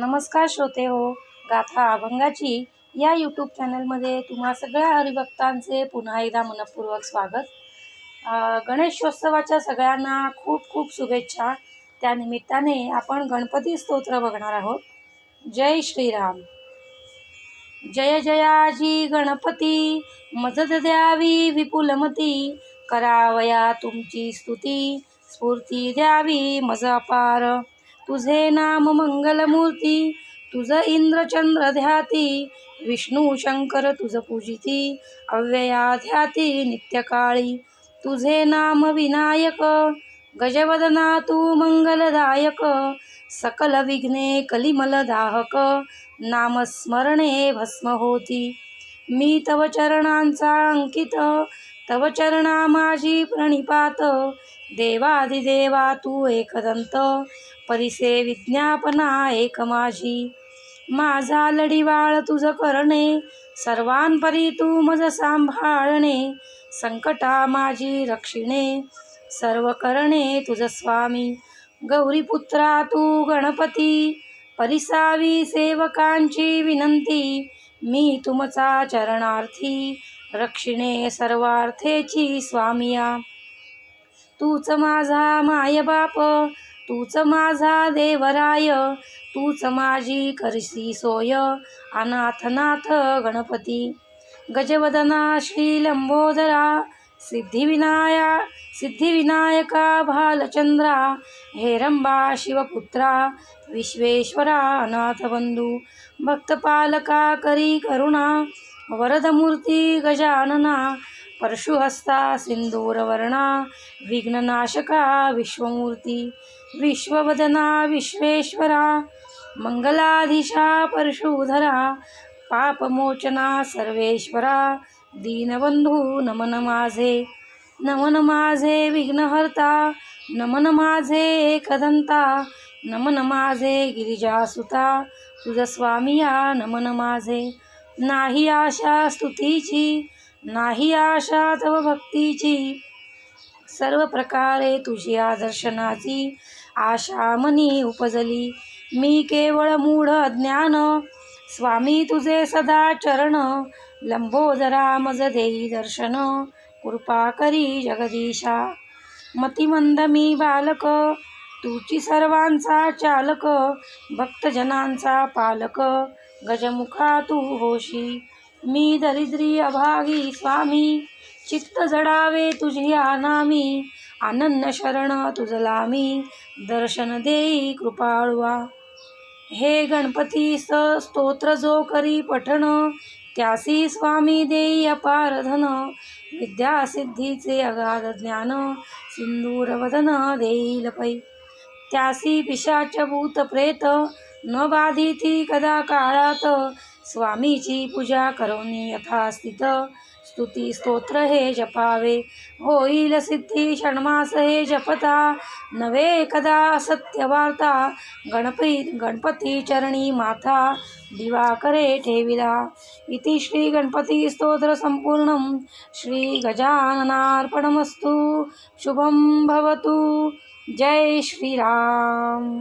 नमस्कार श्रोते हो गाथा अभंगाची या यूट्यूब चॅनलमध्ये तुम्हा सगळ्या हरिभक्तांचे पुन्हा एकदा मनपूर्वक स्वागत. गणेशोत्सवाच्या सगळ्यांना खूप खूप शुभेच्छा. त्यानिमित्ताने आपण गणपती स्तोत्र बघणार आहोत. जय श्रीराम. जय जयाजी गणपती मदत द्यावी विपुलमती. करावया तुमची स्तुती स्फूर्ती द्यावी मज अपार. तुझे नाम मंगलमूर्ती तुझ इंद्रचंद्र ध्याती विष्णू शंकर तुझ पूजिती अव्यया ध्याती नित्यकाळी. तुझे नाम विनायक गजवदना तू मंगलदायक सकल विघ्ने कलिमल दाहक नामस्मरणे भस्म होती. मी तव चरणांचा अंकित तव चरणा माझी प्रणिपात देवाधिदेवा तू एकदंत परिसे विज्ञापना एक माझी. माझा लढीवाळ तुझ करणे सर्वांपरी तू मज सांभाळणे संकटा माझी रक्षिणे सर्व करणे तुझ स्वामी. गौरीपुत्रा तू गणपती परिसावी सेवकांची विनंती मी तुमचा चरणार्थी रक्षिणे सर्वार्थेची स्वामिया. तूच माझा मायबाप तूच माझा देवराय तूच माझी करसी सोय अनाथनाथ गणपती. गजवदना श्री लंबोदरा सिद्धिविनाया सिद्धिविनायका भालचंद्रा हेरंबा शिवपुत्रा विश्वेश्वरा अनाथबंधू भक्तपालका करी करुणा वरदमूर्ती गजानना परशुहस्ता सिंदूरवर्णा विघ्ननाशका विश्वमूर्ती विश्ववदना विश्वेश्वरा मंगलाधीशा परशुधरा पापमोचना सर्वेश्वरा दीनबंधू नमन माझे नमन माझे विघ्नहर्ता नमन माझे एकदंता नमन माझे गिरिजासुता तुझ स्वामिया नमन माझे नाही आशा स्तुतीची नाही आशा तव भक्तीची. सर्व प्रकारे तुझी दर्शनाची आशा मनी उपजली. मी केवळ मूढ ज्ञान. स्वामी तुझे सदा चरण. लंबोदरा मज देई दर्शन. कृपा करी जगदीशा. मतिमंद मी बालक. तुची सर्वांचा चालक. भक्तजनांचा पालक. गजमुखा तू होशी. मी दरिद्री अभागी स्वामी चित्त जडावे तुझी आनामी आनंद शरण तुझला मी दर्शन देई कृपाळवा. हे गणपती स स्तोत्र जो करी पठण त्यासी स्वामी देई अपार धन विद्या सिद्धीचे अगाध ज्ञान सिंदूरवदन देईल पै. त्यासी पिशाच भूत प्रेत न बाधिती कदा काळात स्वामीची पूजा करोनी यथास्थित। स्तुती स्तोत्र हे जपावे। होईल सिद्धी षण्मास हे जपता। नवे कदा सत्यवार्ता। गणपती गणपती चरणी माता दिवाकरे ठेविला। इति श्री गणपती स्तोत्र संपूर्ण श्री गजाननार्पणमस्तु। शुभं भवतु। जय श्रीराम।